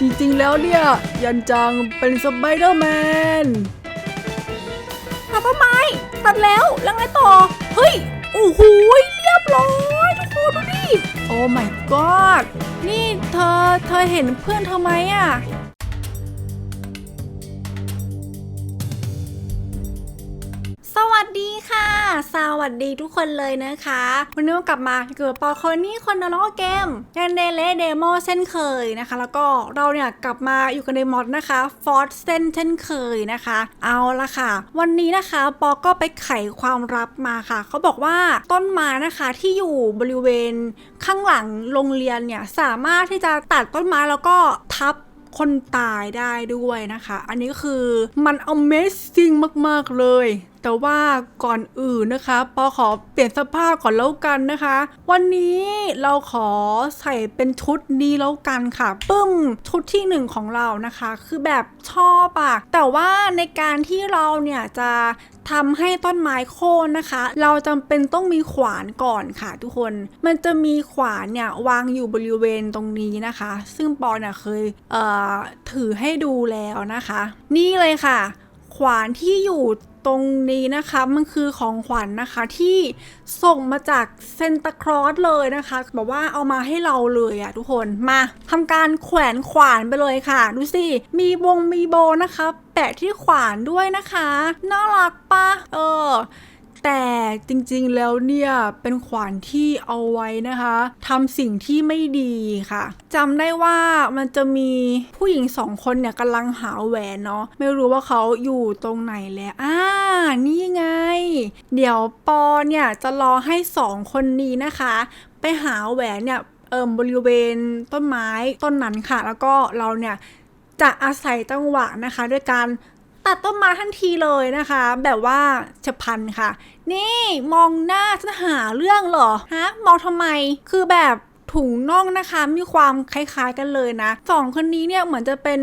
จริงๆ แล้วเนี่ย ยันจังเป็นสไปเดอร์แมนตัดต้นไม้ตัดแล้วแล้วไงต่อ เฮ้ย โอ้โหเรียบร้อยทุกคนดูดิ โอ้ my god นี่เธอเธอเห็นเพื่อนเธอไหมอะ สวัสดีค่ะ สวัสดีทุกคนเลยนะคะ วันนี้กลับมาเกิดปอคนนี่คนนล้อเกมแกนเดเลเดโมเช่นเคยนะคะ แล้วก็เราเนี่ยกลับมาอยู่กันในมอดนะคะฟอร์เซนเช่นเคยนะคะ เอาละค่ะ วันนี้นะคะปอก็ไปไขความลับมาค่ะ เขาบอกว่าต้นไม้นะคะที่อยู่บริเวณข้างหลังโรงเรียนเนี่ยสามารถที่จะตัดต้นไม้แล้วก็ทับคนตายได้ด้วยนะคะ อันนี้คือมัน Amazing มาก ๆ เลย แต่ว่าก่อนอื่นนะคะ ปอขอเปลี่ยนสภาพก่อนแล้วกันนะคะ วันนี้เราขอใส่เป็นชุดนี้แล้วกันค่ะ ปึ้มชุดที่หนึ่งของเรานะคะ คือแบบชอบอะแต่ว่าในการที่เราเนี่ยจะทำให้ต้นไม้โค่นนะคะ เราจำเป็นต้องมีขวานก่อนค่ะทุกคน มันจะมีขวานเนี่ยวางอยู่บริเวณตรงนี้นะคะ ซึ่งปอเนี่ยเคยเอ่อถือให้ดูแล้วนะคะ นี่เลยค่ะ ขวานที่อยู่ตรงนี้นะคะมันคือของขวัญนนะคะที่ส่งมาจากเซนตาครอสเลยนะคะบอกว่าเอามาให้เราเลยอะทุกคนมาทำการแขวนขวานไปเลยค่ะ ดูสิมีวงมีโบนะคะ แปะที่ขวานด้วยนะคะ น่ารักปะเออ แต่จริงๆแล้วเนี่ยเป็นขวานที่เอาไว้นะคะทำสิ่งที่ไม่ดีค่ะจำได้ว่ามันจะมีผู้หญิงสองคนเนี่ยกำลังหาแหวนเนาะไม่รู้ว่าเขาอยู่ตรงไหนแล้วอ่านี่ไง เดี๋ยวปอเนี่ยจะรอให้สองคนนี้นะคะ ไปหาแหวนเนี่ยเอิมบริเวณต้นไม้ต้นนั้นค่ะ แล้วก็เราเนี่ยจะอาศัยจังหวะนะคะ ด้วยการตัดต้นไม้ทันทีเลยนะคะ แบบว่าจะพันค่ะ นี่มองหน้าจะหาเรื่องเหรอฮะมองทำไมคือแบบถุงน่องนะคะมีความคล้ายๆกันเลยนะสองคนนี้เนี่ยเหมือนจะเป็น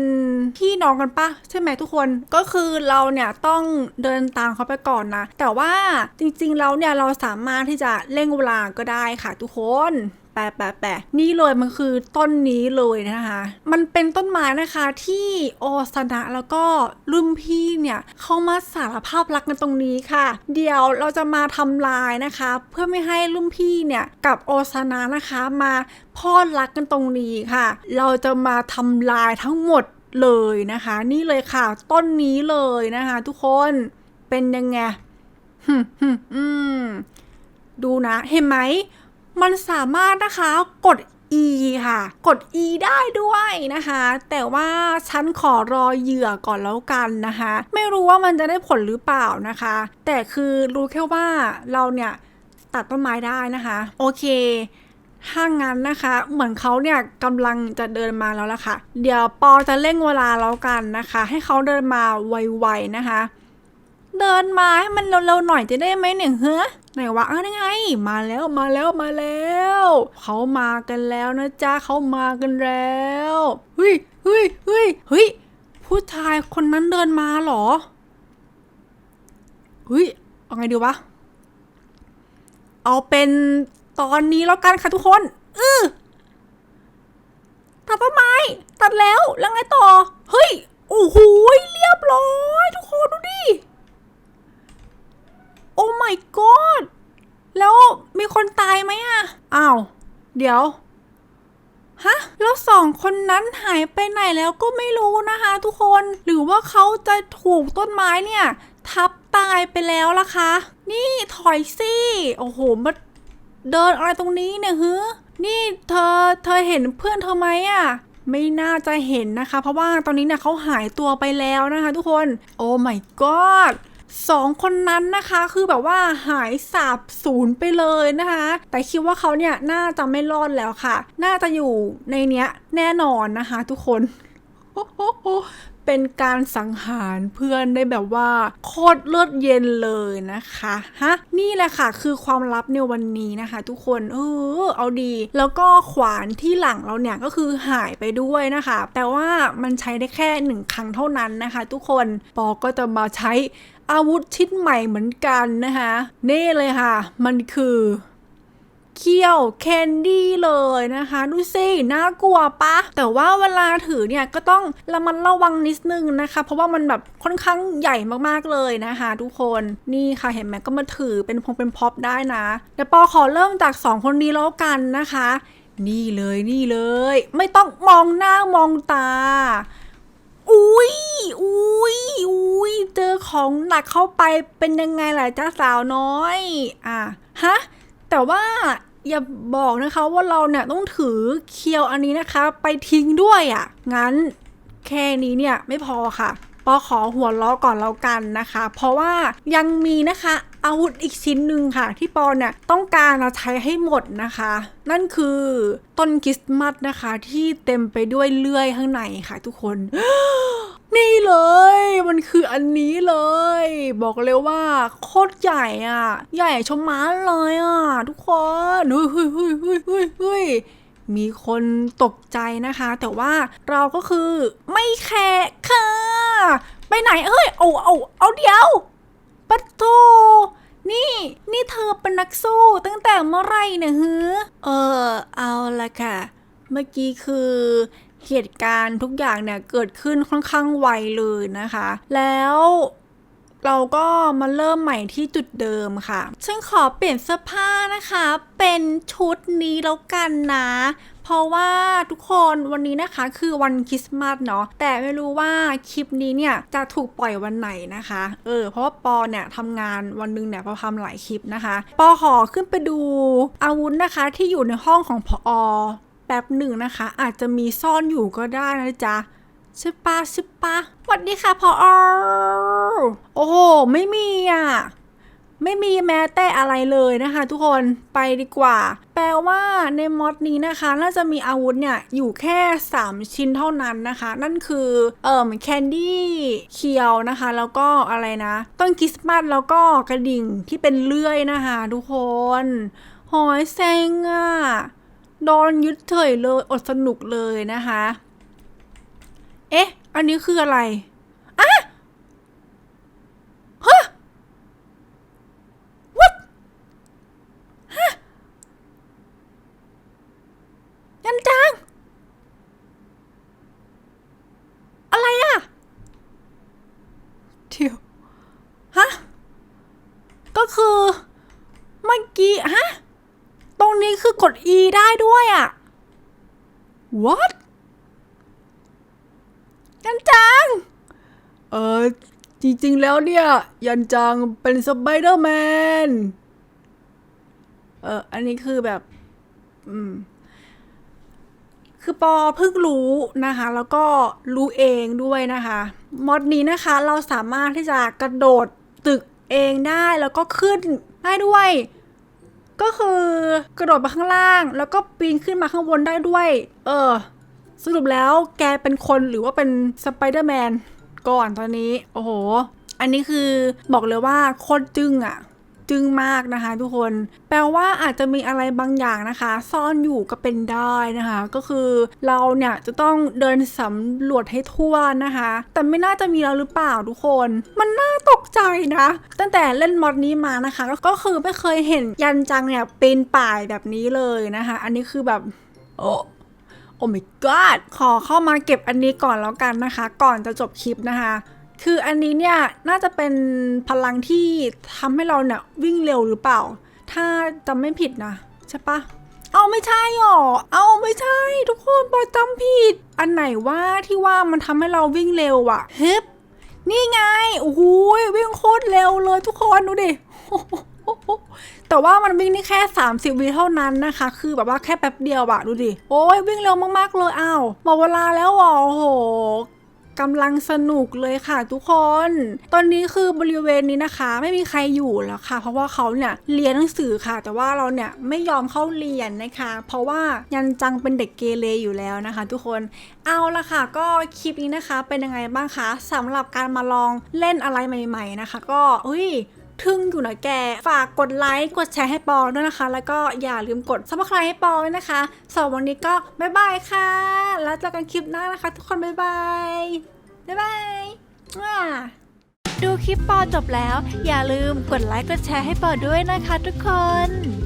พี่น้องกันปะใช่ไหมทุกคนก็คือเราเนี่ยต้องเดินตามเขาไปก่อนนะ แต่ว่าจริงๆแล้วเนี่ยเราสามารถที่จะเร่งเวลาก็ได้ค่ะทุกคน แปะแปะแปะนี่เลยมันคือต้นนี้เลยนะคะ มันเป็นต้นไม้นะคะที่โอซานะแล้วก็รุ่นพี่เนี่ยเข้ามาสารภาพรักกันตรงนี้ค่ะ เดี๋ยวเราจะมาทำลายนะคะ เพื่อไม่ให้รุ่นพี่เนี่ยกับโอซานะนะคะมาพอดรักกันตรงนี้ค่ะ เราจะมาทำลายทั้งหมดเลยนะคะ นี่เลยค่ะ ต้นนี้เลยนะคะ ทุกคนเป็นยังไงฮึมฮึมอืมดูนะ เห็นไหม มันสามารถนะคะกด E ค่ะ กด E ได้ด้วยนะคะ แต่ว่าฉันขอรอเหยื่อก่อนแล้วกันนะคะ ไม่รู้ว่ามันจะได้ผลหรือเปล่านะคะ แต่คือรู้แค่ว่าเราเนี่ยตัดต้นไม้ได้นะคะ โอเคถ้างั้นนะคะ เหมือนเขาเนี่ยกำลังจะเดินมาแล้วล่ะค่ะ เดี๋ยวปอจะเร่งเวลาแล้วกันนะคะ ให้เขาเดินมาไวๆนะคะ เดินมาให้มันเร็วๆหน่อยจะได้ไหมเนี่ยเฮ้อไหนวะเออนี่ไง มาแล้วมาแล้วมาแล้วเขามากันแล้วนะจ๊ะเขามากันแล้วเฮ้ยเฮ้ยเฮ้ยเฮ้ยผู้ชายคนนั้นเดินมาหรอเฮ้ยเอาไงดีวะเอาเป็นตอนนี้แล้วกันค่ะทุกคนอือตัดต้นไม้ตัดแล้วแล้วไงต่อ เฮ้ย โอ้โหเรียบร้อย ทุกคนดูดิ my god แล้วมีคนตายไหมอะอ้าว เดี๋ยว ฮะ แล้วสองคนนั้นหายไปไหนแล้วก็ไม่รู้นะคะทุกคน หรือว่าเขาจะถูกต้นไม้เนี่ย ทับตายไปแล้วล่ะคะ นี่ถอยสิโอ้โหมาเดินอะไรตรงนี้เนี่ยฮึนี่เธอเธอเห็นเพื่อนเธอไหมอะไม่น่าจะเห็นนะคะ เพราะว่าตอนนี้เนี่ยเขาหายตัวไปแล้วนะคะทุกคน โอ้ my god สองคนนั้นนะคะคือแบบว่าหายสาบสูญไปเลยนะคะ แต่คิดว่าเขาเนี่ยน่าจะไม่รอดแล้วค่ะ น่าจะอยู่ในเนี้ยแน่นอนนะคะทุกคน เป็นการสังหารเพื่อนได้แบบว่า โคตรเลือดเย็นเลยนะคะฮะนี่แหละค่ะ คือความลับในวันนี้นะคะ ทุกคนเออเอาดี แล้วก็ขวานที่หลังเราเนี่ยก็คือหายไปด้วยนะคะ แต่ว่ามันใช้ได้แค่หนึ่งครั้งเท่านั้นนะคะ ทุกคนปอก็จะมาใช้อาวุธชิ้นใหม่เหมือนกันนะคะนี่เลยค่ะ มันคือ เคี้ยวแคนดี้เลยนะคะ ดูสิน่ากลัวปะ แต่ว่าเวลาถือเนี่ยก็ต้องระมัดระวังนิดนึงนะคะ เพราะว่ามันแบบค่อนข้างใหญ่มากๆเลยนะคะ ทุกคนนี่ค่ะเห็นไหมก็มาถือเป็นพงเป็นพ็อปได้นะเดี๋ยวปอขอเริ่มจากสองคนนี้แล้วกันนะคะ นี่เลยนี่เลย ไม่ต้องมองหน้ามองตาอุ้ยอุ้ยอุ้ยเจอของหนักเข้าไปเป็นยังไงล่ะจ้าสาวน้อย อะฮะ แต่ว่าอย่าบอกนะคะว่าเราเนี่ยต้องถือเคียวอันนี้นะคะ ไปทิ้งด้วยอะ่ะ งั้นแค่นี้เนี่ยไม่พอค่ะปอขอหัวล้อก่อนแล้วกันนะคะ เพราะว่ายังมีนะคะอาวุธอีกชิ้นหนึ่งค่ะ ที่ปอเนี่ยต้องการเอาใช้ให้หมดนะคะ นั่นคือต้นคริสต์มาสนะคะ ที่เต็มไปด้วยเลื่อยข้างในค่ะทุกคน นี่เลย มันคืออันนี้เลย บอกเลยว่าโคตรใหญ่อะ ใหญ่ชะมัดเลยอะ ทุกคนเฮ้ยเฮ้ยเฮ้ยเฮ้ยเฮ้ยเฮ้ยมีคนตกใจนะคะ แต่ว่าเราก็คือไม่แคร์ค่ะ ไปไหนเอ้ยเอาเอาเอาเดียวปัตโตนี่ นี่เธอเป็นนักสู้ตั้งแต่เมื่อไหรเนี่ยฮือเออเอาละค่ะ เมื่อกี้คือ เหตุการณ์ทุกอย่างเนี่ยเกิดขึ้นค่อนข้างไวเลยนะคะ แล้วเราก็มาเริ่มใหม่ที่จุดเดิมค่ะ ฉันขอเปลี่ยนเสื้อผ้านะคะ เป็นชุดนี้แล้วกันนะ เพราะว่าทุกคนวันนี้นะคะคือวันคริสต์มาสเนาะ แต่ไม่รู้ว่าคลิปนี้เนี่ยจะถูกปล่อยวันไหนนะคะ เออ เพราะว่าปอเนี่ยทำงานวันหนึงเนี่ยปอทำหลายคลิปนะคะ ปอขอขึ้นไปดูอาวุธนะคะที่อยู่ในห้องของพอ ป๊บหนึ่งนะคะ อาจจะมีซ่อนอยู่ก็ได้นะจ๊ะใช่ปะใช่ปะสวัสดีค่ะพออโอ้โห ไม่มีอะ ไม่มีแม้แต่อะไรเลยนะคะ ทุกคนไปดีกว่า แปลว่าในมอดนี้นะคะ น่าจะมีอาวุธเนี่ย อยู่แค่ 3 ชิ้นเท่านั้นนะคะ นั่นคือ เอ่อแคนดี้เคียวนะคะ แล้วก็อะไรนะ ต้นคริสต์มาสแล้วก็กระดิ่งที่เป็นเลื่อยนะคะ ทุกคนหอยเซงอะ โดนยึดเฉยเลยอดสนุกเลยนะคะ เอ๊ะ อันนี้คืออะไรอะฮะ what ฮะยันจัง อะไรอะเที่ยว ฮะ ก็คือ เมื่อกี้ ฮะ ตรงนี้คือ กด E ได้ด้วยอะ what ยันจัง เออจริงๆแล้วเนี่ย ยันจังเป็นสไปเดอร์แมน เอออันนี้คือแบบ อืม คือปอเพิ่งรู้นะคะ แล้วก็รู้เองด้วยนะคะ มอดนี้นะคะ เราสามารถที่จะกระโดดตึกเองได้แล้วก็ขึ้นได้ด้วย ก็คือกระโดดมาข้างล่าง แล้วก็ปีนขึ้นมาข้างบนได้ด้วย เออ สรุปแล้วแกเป็นคนหรือว่าเป็นสไปเดอร์แมนก่อนตอนนี้ โอ้โห อันนี้คือบอกเลยว่าโคตรจึ้งอะ จึ้งมากนะคะ ทุกคน แปลว่าอาจจะมีอะไรบางอย่างนะคะ ซ่อนอยู่ก็เป็นได้นะคะ ก็คือเราเนี่ยจะต้องเดินสำรวจให้ทั่วนะคะ แต่ไม่น่าจะมีแล้วหรือเปล่าทุกคน มันน่าตกใจนะ ตั้งแต่เล่นมอดนี้มานะคะ ก็คือไม่เคยเห็นยันจังเนี่ยเป็นป่ายแบบนี้เลยนะคะ อันนี้คือแบบโอ้โอ้ my god ขอเข้ามาเก็บอันนี้ก่อนแล้วกันนะคะ ก่อนจะจบคลิปนะคะ คืออันนี้เนี่ยน่าจะเป็นพลังที่ทำให้เราเนี่ยวิ่งเร็วหรือเปล่า ถ้าจำไม่ผิดนะใช่ปะเอาไม่ใช่หรอ เอาไม่ใช่ ทุกคนปอจำผิด อันไหนว่าที่ว่ามันทำให้เราวิ่งเร็วอะเฮ้บนี่ไง โอ้โหวิ่งโคตรเร็วเลยทุกคนดูดิแต่ว่ามันวิ่งได้แค่ 30วิเท่านั้นนะคะ คือแบบว่าแค่แป๊บเดียวอะดูดิ โอ้ยวิ่งเร็วมากๆเลยอ้าวหมดเวลาแล้วหรอโอ้โห กำลังสนุกเลยค่ะทุกคน ตอนนี้คือบริเวณนี้นะคะ ไม่มีใครอยู่แล้วค่ะ เพราะว่าเขาเนี่ยเรียนหนังสือค่ะ แต่ว่าเราเนี่ยไม่ยอมเข้าเรียนนะคะ เพราะว่ายันจังเป็นเด็กเกเรอยู่แล้วนะคะ ทุกคนเอาละค่ะ ก็คลิปนี้นะคะเป็นยังไงบ้างคะสำหรับการมาลองเล่นอะไรใหม่ ๆนะคะ ก็อุ้ย ทึ่งอยู่นะแก ฝากกดไลค์ กดแชร์ให้ปอด้วยนะคะ แล้วก็อย่าลืมกดซับสไครต์ให้ปอด้วยนะคะสำหรับวันนี้ก็บ๊ายบายค่ะ แล้วเจอกันคลิปหน้านะคะ ทุกคนบ๊ายบายบ๊ายบายดูคลิปปอจบแล้ว อย่าลืมกดไลค์กดแชร์ให้ปอด้วยนะคะทุกคน